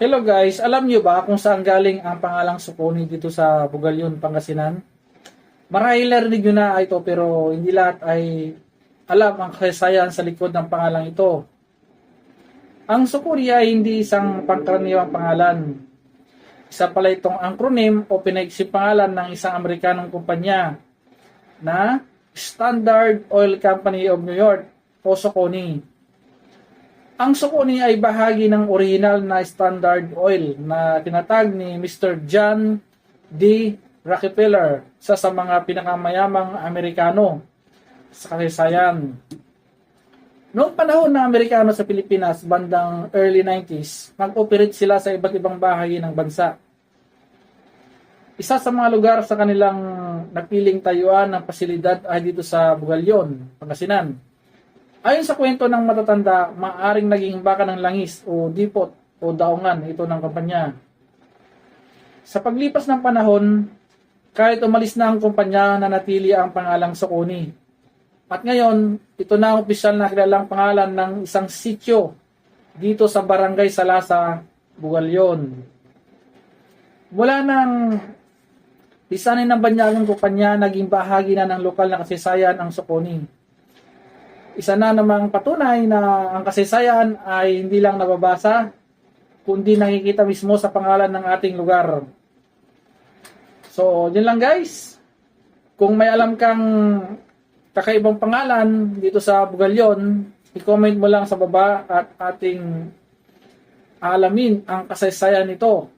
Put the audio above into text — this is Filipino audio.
Hello guys, alam nyo ba kung saan galing ang pangalang Sukuni dito sa Bugalyon, Pangasinan? Marahil narinig nyo na ito pero hindi lahat ay alam ang kasayan sa likod ng pangalang ito. Ang Sukuni ay hindi isang pangkaraniwang pangalan. Isa pala itong acronym o pinaiksip pangalan ng isang Amerikanong kumpanya na Standard Oil Company of New York o Sokoni. Ang Sokoni ay bahagi ng original na Standard Oil na tinatag ni Mr. John D. Rockefeller, isa sa mga pinakamayamang Amerikano sa kasaysayan. Noong panahon ng Amerikano sa Pilipinas, bandang early 90s, nag-operate sila sa iba't ibang bahagi ng bansa. Isa sa mga lugar sa kanilang napiling tayuan ng pasilidad ay dito sa Bugalyon, Pangasinan. Ayon sa kwento ng matatanda, maaring naging baka ng langis o dipot o daungan ito ng kumpanya. Sa paglipas ng panahon, kahit umalis na ang kumpanya na natili ang pangalang Sokoni. At ngayon, ito na ang opisyal na kilalang pangalan ng isang sityo dito sa Barangay Salasa, Bugalyon. Mula ng lisanin ng banyagang kumpanya, naging bahagi na ng lokal na kasaysayan ang Sokoni isa na namang patunay na ang kasaysayan ay hindi lang nababasa, kundi nakikita mismo sa pangalan ng ating lugar. So, yun lang guys. Kung may alam kang kakaibang pangalan dito sa Bugalyon, i-comment mo lang sa baba at ating alamin ang kasaysayan nito.